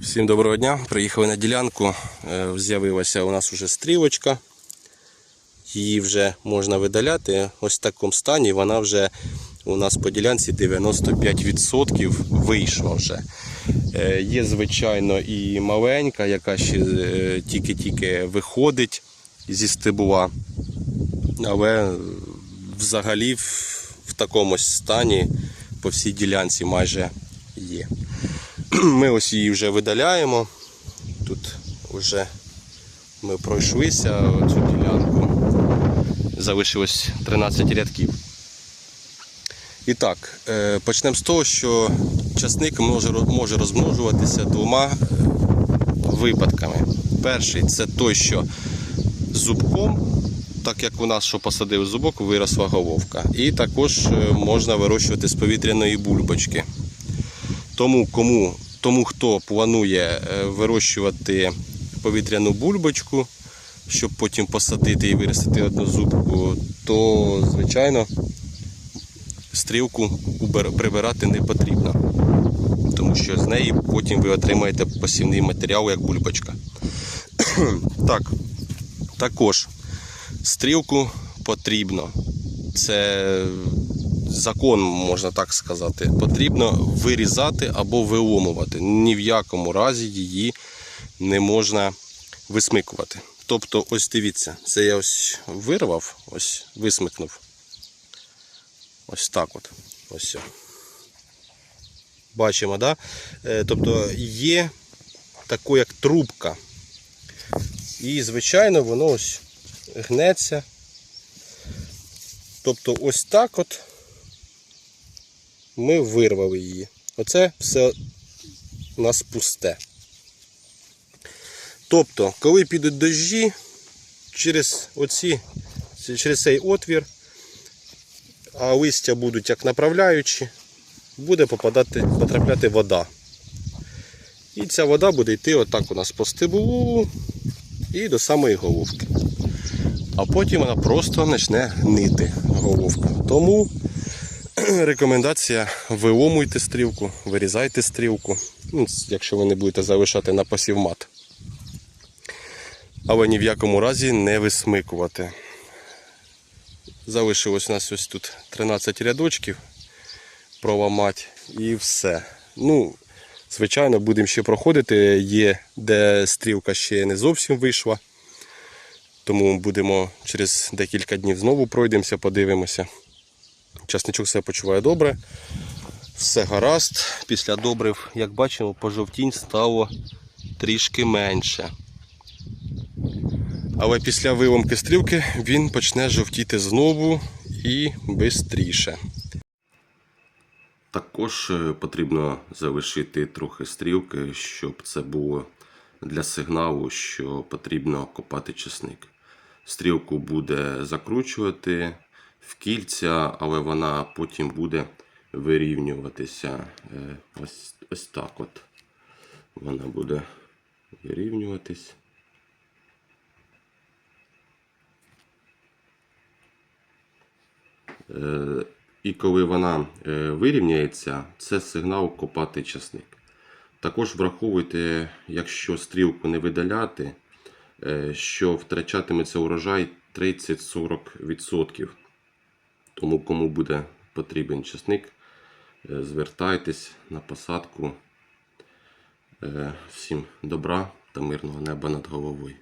Всім доброго дня. Приїхали на ділянку. Е, З'явилася у нас вже стрілочка. Її вже можна видаляти. Ось в такому стані вона вже у нас по ділянці 95% вийшла вже. Е, Є, звичайно, і маленька, яка ще е, тільки-тільки виходить зі стебла. Але взагалі в такому стані по всій ділянці майже є. Ми ось її вже видаляємо. Тут вже ми пройшлися цю ділянку. Залишилось 13 рядків. І так, е, почнемо з того, що часник може, розмножуватися двома е, випадками. Перший це той, що зубком, так як у нас, що посадив зубок, виросла головка. І також е, можна вирощувати з повітряної бульбочки. Тому, кому, тому хто планує е, вирощувати повітряну бульбочку, щоб потім посадити і виростити одну зубку, то, звичайно, стрілку прибирати не потрібно. Тому що з неї потім ви отримаєте посівний матеріал як бульбочка. так, також стрілку потрібно. Це закон, можна так сказати. Потрібно вирізати або виломувати. Ні в якому разі її не можна висмикувати. Тобто, ось дивіться, це я ось вирвав, ось висмикнув. Ось так от. Ось. все. Бачимо, да? Е, Тобто є тако, як трубка. І, звичайно, воно ось гнеться. Тобто ось так от ми вирвали її. Оце все у нас пусте. Тобто, коли підуть дощі, через оці, через цей отвір, а листя будуть як направляючі, буде попадати, потрапляти вода. І ця вода буде йти отак у нас по стеблу і до самої головки. А потім вона просто почне гнити головка. Тому рекомендація виломуйте стрілку, вирізайте стрілку, ну, якщо ви не будете залишати на посівмат. Але ні в якому разі не висмикувати. Залишилось у нас ось тут 13 рядочків проламати і все. Ну, звичайно, будемо ще проходити. Є, де стрілка ще не зовсім вийшла. Тому будемо через декілька днів знову пройдемося, подивимося. Часничок себе почуває добре. Все гаразд. Після добрив, як бачимо, пожовтінь стало трішки менше. Але після виломки стрілки він почне жовтіти знову і швидше. Також е, потрібно залишити трохи стрілки, щоб це було для сигналу, що потрібно копати чесник. Стрілку буде закручувати в кільця, але вона потім буде вирівнюватися. Е, Ось, ось так от. Вона буде вирівнюватись. Е, І коли вона е, вирівняється, це сигнал копати часник. Також враховуйте, якщо стрілку не видаляти, що втрачатиметься урожай 30-40%. Тому кому буде потрібен часник, е, звертайтесь на посадку. Е, Всім добра та мирного неба над головою.